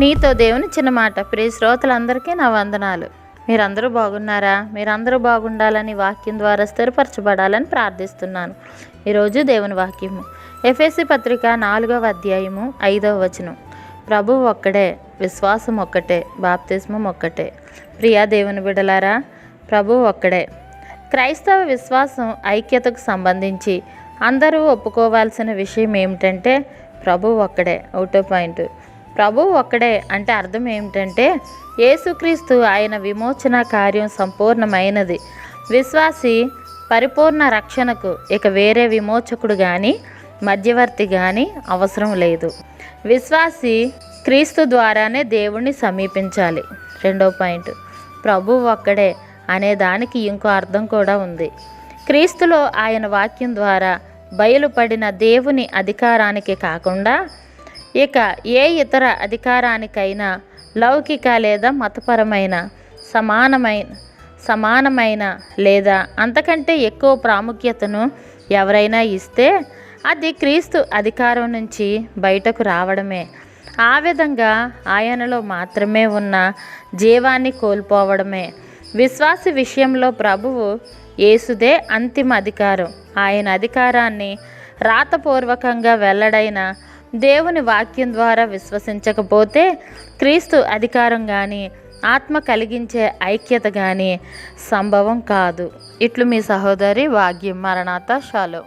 నీతో దేవుని చిన్న మాట. ప్రియ శ్రోతలందరికీ నా వందనాలు. మీరందరూ బాగున్నారా? మీరందరూ బాగుండాలని వాక్యం ద్వారా స్థిరపరచబడాలని ప్రార్థిస్తున్నాను. ఈరోజు దేవుని వాక్యము. ఎఫ్ఎస్సి పత్రిక నాలుగవ అధ్యాయము ఐదవ వచనం. ప్రభు ఒక్కడే విశ్వాసం ఒక్కటే బాప్తిస్మం ఒక్కటే. ప్రియా దేవుని బిడలారా ప్రభు ఒక్కడే. క్రైస్తవ విశ్వాసం ఐక్యతకు సంబంధించి అందరూ ఒప్పుకోవాల్సిన విషయం ఏమిటంటే ప్రభు ఒక్కడే. ఒకటో పాయింట్. ప్రభువు ఒక్కడే అంటే అర్థం ఏమిటంటే యేసుక్రీస్తు ఆయన విమోచన కార్యం సంపూర్ణమైనది. విశ్వాసి పరిపూర్ణ రక్షణకు ఇక వేరే విమోచకుడు కానీ మధ్యవర్తి కానీ అవసరం లేదు. విశ్వాసి క్రీస్తు ద్వారానే దేవుణ్ణి సమీపించాలి. రెండో పాయింట్. ప్రభు ఒక్కడే అనే దానికి ఇంకో అర్థం కూడా ఉంది. క్రీస్తులో ఆయన వాక్యం ద్వారా బయలుపడిన దేవుని అధికారానికి కాకుండా ఇక ఏ ఇతర అధికారానికైనా లౌకిక లేదా మతపరమైన సమానమైన సమానమైన లేదా అంతకంటే ఎక్కువ ప్రాముఖ్యతను ఎవరైనా ఇస్తే అది క్రీస్తు అధికారం నుంచి బయటకు రావడమే. ఆ విధంగా ఆయనలో మాత్రమే ఉన్న జీవాన్ని కోల్పోవడమే. విశ్వాసి విషయంలో ప్రభువు యేసుదే అంతిమ అధికారం. ఆయన అధికారాన్ని రాతపూర్వకంగా వెల్లడైన దేవుని వాక్యం ద్వారా విశ్వసించకపోతే క్రీస్తు అధికారం కానీ ఆత్మ కలిగించే ఐక్యత కానీ సంభవం కాదు. ఇట్లు మీ సహోదరి వాగ్యం మరణాత షాలో.